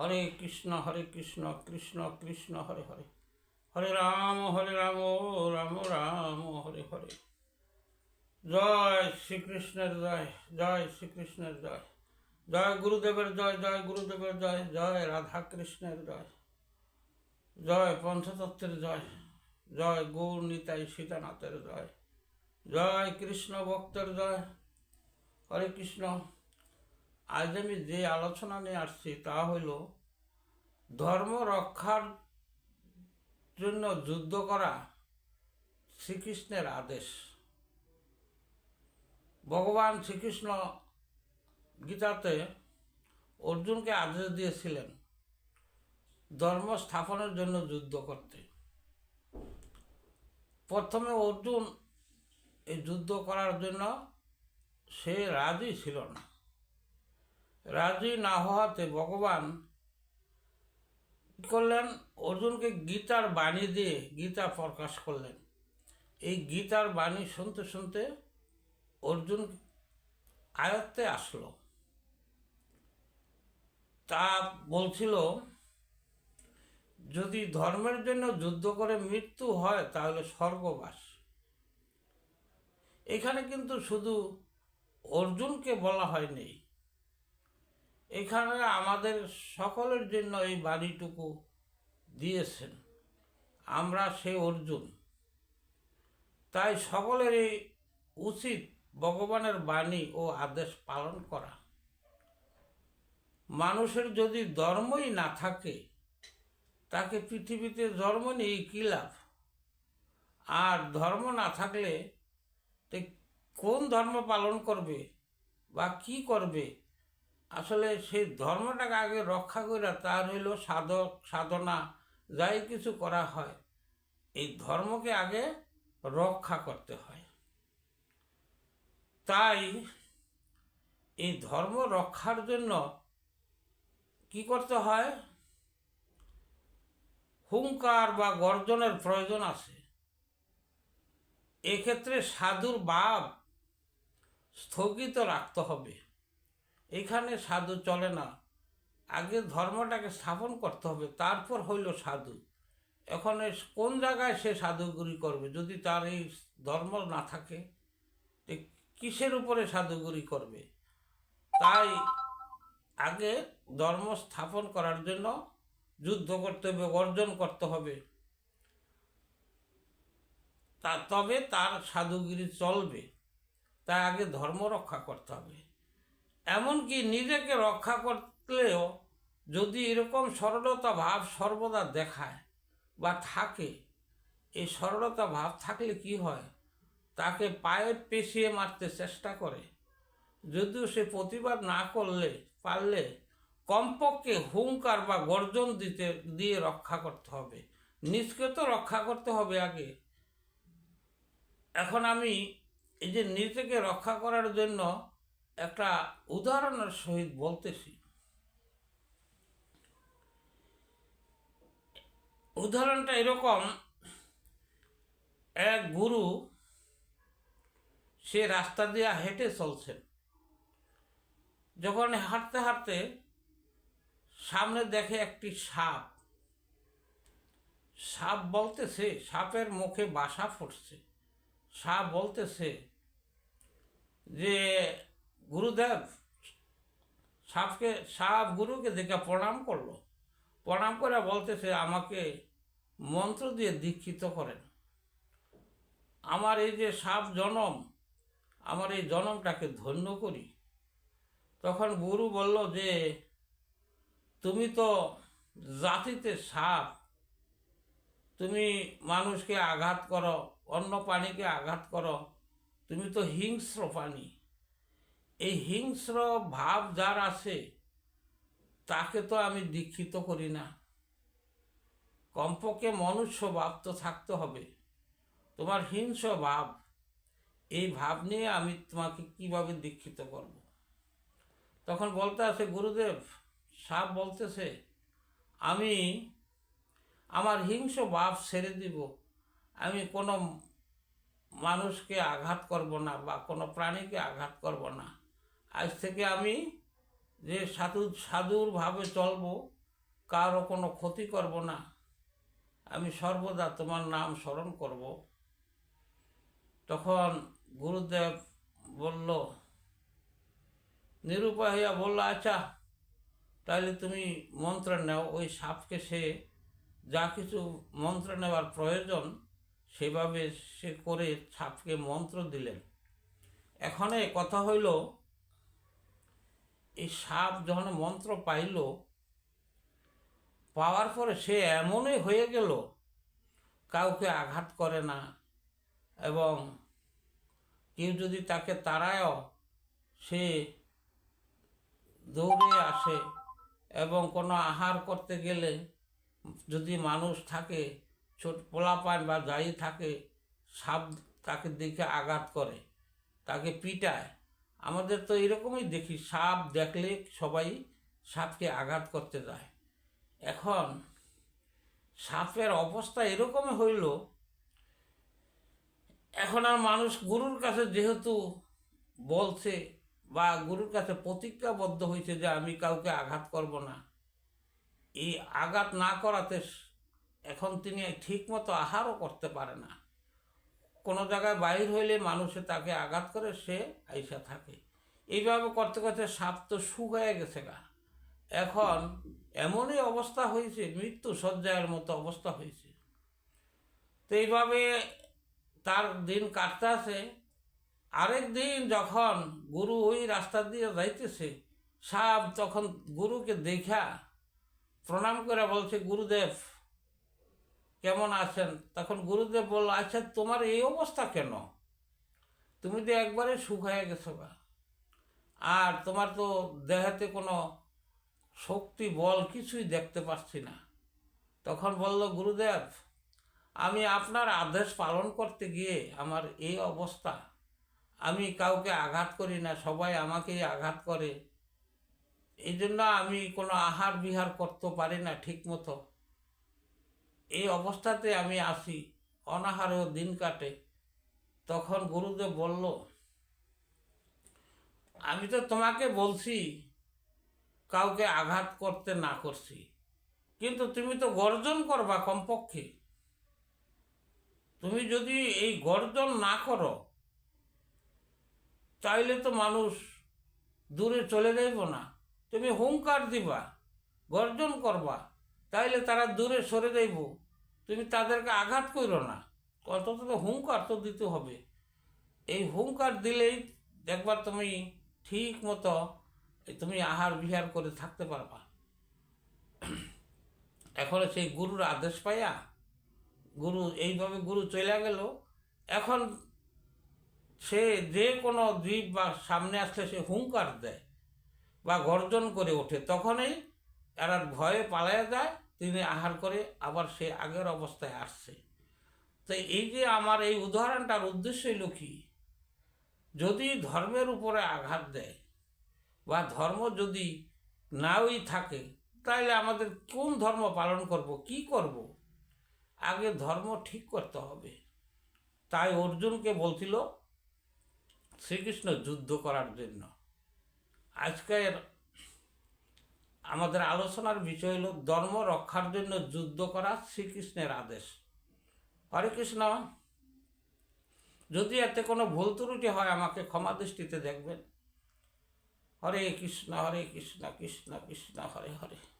হরে কৃষ্ণ হরে কৃষ্ণ কৃষ্ণ কৃষ্ণ, হরে হরে। হরে রাম হরে রাম রাম রাম, হরে হরে। জয় শ্রীকৃষ্ণের জয় জয় শ্রীকৃষ্ণের জয়। জয় গুরুদেবের জয় জয় গুরুদেবের জয় জয় রাধা কৃষ্ণের জয়। জয় পঞ্চতত্ত্বের জয় জয় গৌর নিতাই সীতানাথের জয়। জয় কৃষ্ণ ভক্তের জয়। হরে কৃষ্ণ। আজ আমি যে আলোচনা নিয়ে আসছি তা হইল, ধর্ম রক্ষার জন্য যুদ্ধ করা শ্রীকৃষ্ণের আদেশ। ভগবান শ্রীকৃষ্ণ গীতাতে অর্জুনকে আদেশ দিয়েছিলেন, ধর্ম স্থাপনের জন্য যুদ্ধ করতে। প্রথমে অর্জুন এই যুদ্ধ করার জন্য সে রাজি ছিল না। রাজি না হওয়াতে ভগবান করলেন? অর্জুনকে গীতার বাণী দিয়ে গীতা প্রকাশ করলেন। এই গীতার বাণী শুনতে শুনতে অর্জুন আয়ত্তে আসলো। তা বলছিল, যদি ধর্মের জন্য যুদ্ধ করে মৃত্যু হয়, তাহলে স্বর্গবাস। এখানে কিন্তু শুধু অর্জুনকে বলা হয়নি এখানে আমাদের সকলের জন্য এই বাণীটুকু দিয়েছেন। আমরা সে অর্জুন। তাই সকলেরই উচিত ভগবানের বাণী ও আদেশ পালন করা। মানুষের যদি ধর্মই না থাকে, তাকে পৃথিবীতে ধর্ম নেই কী লাভ? আর ধর্ম না থাকলে কোন ধর্ম পালন করবে বা কি করবে আসলে সেই ধর্মটাকে আগে রক্ষা করে তার হইল সাধক, সাধনা, যাই কিছু করা হয়, এই ধর্মকে আগে রক্ষা করতে হয়। তাই এই ধর্ম রক্ষার জন্য কি করতে হয়? হুঙ্কার বা গর্জনের প্রয়োজন আছে। এক্ষেত্রে সাধুর ভাব স্থগিত রাখতে হবে। এখানে সাধু চলে না। আগে ধর্মটাকে স্থাপন করতে হবে, তারপর হইল সাধু। এখন কোন জায়গায় সে সাধুগুরি করবে? যদি তার এই ধর্ম না থাকে কিসের উপরে সাধুগুরি করবে? তাই আগে ধর্ম স্থাপন করার জন্য যুদ্ধ করতে হবে, অর্জন করতে হবে। তা তবে তার সাধুগিরি চলবে। তাই আগে ধর্ম রক্ষা করতে হবে। এমনকি নিজেকে রক্ষা করলেও যদি এরকম সরলতা ভাব সর্বদা দেখায় বা থাকে, এই সরলতা ভাব থাকলে কি হয়? তাকে পায়ে পেশিয়ে মারতে চেষ্টা করে। যদিও সে প্রতিবাদ না করলে, পারলে কমপক্ষে হুঙ্কার বা গর্জন দিতে, দিয়ে রক্ষা করতে হবে। নিজকে তো রক্ষা করতে হবে আগে। এখন আমি এই যে নিজেকে রক্ষা করার জন্য একটা উদাহরণের সহিত বলতেছি। উদাহরণটা এরকম, এক গুরু, সে রাস্তা দিয়ে হেঁটে চলছেন। যখন হাঁটতে হাঁটতে সামনে দেখে একটি সাপ। সাপ বলতেছে, সাপের মুখে বাসা ফুটছে। সাপ বলতেছে যে গুরুদেব সাপকে, সাপ গুরুকে দেখে প্রণাম করল। প্রণাম করে বলতেছে আমাকে মন্ত্র দিয়ে দীক্ষিত করেন। আমার এই যে সাপ জনম, আমার এই জনমটাকে ধন্য করি। তখন গুরু বলল যে, তুমি তো জাতিতে সাপ, তুমি মানুষকে আঘাত করো, অন্য প্রাণীকে আঘাত করো, তুমি তো হিংস্র প্রাণী। এই হিংস্র ভাব যার আছে, তাকে তো আমি দীক্ষিত করি না। কমপক্ষে মনুষ্য ভাব তো থাকতে হবে। তোমার হিংস্র ভাব, এই ভাব নিয়ে আমি তোমাকে কীভাবে দীক্ষিত করব? তখন বলতে আছে, গুরুদেব, সাপ বলতেছে, আমি আমার হিংস্র ভাব ছেড়ে দিব। আমি কোনো মানুষকে আঘাত করব না বা কোনো প্রাণীকে আঘাত করব না। আজ থেকে আমি যে সাধু সাধুর ভাবে চলবো, কারও কোনো ক্ষতি করব না। আমি সর্বদা তোমার নাম স্মরণ করব। তখন গুরুদেব বলল নিরুপায় হইয়া বলল আচ্ছা তাহলে তুমি মন্ত্র নাও, ওই সাপকে সে যা কিছু মন্ত্র নেওয়ার প্রয়োজন, সেভাবে সে করে সাপকে মন্ত্র দিলেন। এখানে কথা হইল এই সাপ যখন মন্ত্র পাইল, পাওয়ার পরে সে এমনই হয়ে গেল, কাউকে আঘাত করে না। এবং কেউ যদি তাকে তাড়ায়ও, সে দৌড়ে আসে এবং কোনো আহার করতে গেলে যদি মানুষ থাকে, ছোট পোলাপান বা যাই থাকে, সাপ তাকে দেখে আঘাত করে, তাকে পিটায়। আমাদের তো এরকমই দেখি, সাপ দেখলে সবাই সাপকে আঘাত করতে যায়। এখন সাপের অবস্থা এরকমই হইল, এখন আর মানুষ গুরুর কাছে যেহেতু বলছে বা গুরুর কাছে প্রতিজ্ঞাবদ্ধ হয়েছে যে আমি কাউকে আঘাত করব না, এই আঘাত না করাতে এখন তিনি ঠিক মতো আহারও করতে পারে না। কোনো জায়গায় বাহির হইলে মানুষে তাকে আঘাত করে, সে আইসা থাকে। এইভাবে করতে করতে সাপ তো শুকায় গেছে গা। এখন এমনই অবস্থা হয়েছে, মৃত্যু সজ্জায়ের মতো অবস্থা হয়েছে। তো এইভাবে তার দিন কাটতে আছে। আরেক দিন যখন গুরু ওই রাস্তা দিয়ে যাইতেছে, সাপ তখন গুরুকে দেখা, প্রণাম করে বলছে, গুরুদেব কেমন আছেন? তখন গুরুদেব বলল আচ্ছা তোমার এই অবস্থা কেন? তুমি তো একবারে শুকায় গেছো গা। আর তোমার তো দেহাতে কোনো শক্তি, বল কিছুই দেখতে পাচ্ছি না। তখন বলল, গুরুদেব, আমি আপনার আদেশ পালন করতে গিয়ে আমার এই অবস্থা। আমি কাউকে আঘাত করি না, সবাই আমাকেই আঘাত করে। এই জন্য আমি কোনো আহার বিহার করতে পারি না ঠিক মতো এই অবস্থাতে আমি আসি। অনাহারেও দিন কাটে। তখন গুরুদেব বলল, আমি তো তোমাকে বলছি, কাউকে আঘাত করতে না করছি। কিন্তু তুমি তো গর্জন করবা কমপক্ষে। তুমি যদি এই গর্জন না করো চাইলে তো মানুষ দূরে চলে যাইব না। তুমি হুঙ্কার দিবা, গর্জন করবা। তাইলে তারা দূরে সরে যাইব। তুমি তাদেরকে আঘাত করো না। অন্তত তো হুঙ্কার তো দিতে হবে। এই হুঙ্কার দিলেই দেখবার তুমি ঠিক মতো তুমি আহার বিহার করে থাকতে পারবা। এখন সেই গুরুর আদেশ পাইয়া গুরু এইভাবে গুরু চলে গেল। এখন সে যে কোনো দ্বীপ বা সামনে আসলে সে হুঙ্কার দেয় বা গর্জন করে ওঠে। তখনই এরা ভয়ে পালায়া যায়, তিনি আহার করে আবার সে আগের অবস্থায় আসছে। তো এই যে আমার এই উদাহরণটার উদ্দেশ্যই কি? যদি ধর্মের উপরে আঘাত দেয় বা ধর্ম যদি নাওই থাকে তাহলে আমাদের কোন ধর্ম পালন করব, কি করব? আগে ধর্ম ঠিক করতে হবে। তাই অর্জুনকে বলছিল, শ্রীকৃষ্ণ যুদ্ধ করার জন্য। আজকের আমাদের আলোচনার বিষয় হল ধর্ম রক্ষার জন্য যুদ্ধ করা শ্রীকৃষ্ণের আদেশ। হরে কৃষ্ণ। যদি এতে কোনো ভুল ত্রুটি হয়, আমাকে ক্ষমা দৃষ্টিতে দেখবেন। হরে কৃষ্ণ হরে কৃষ্ণ কৃষ্ণ কৃষ্ণ, হরে হরে।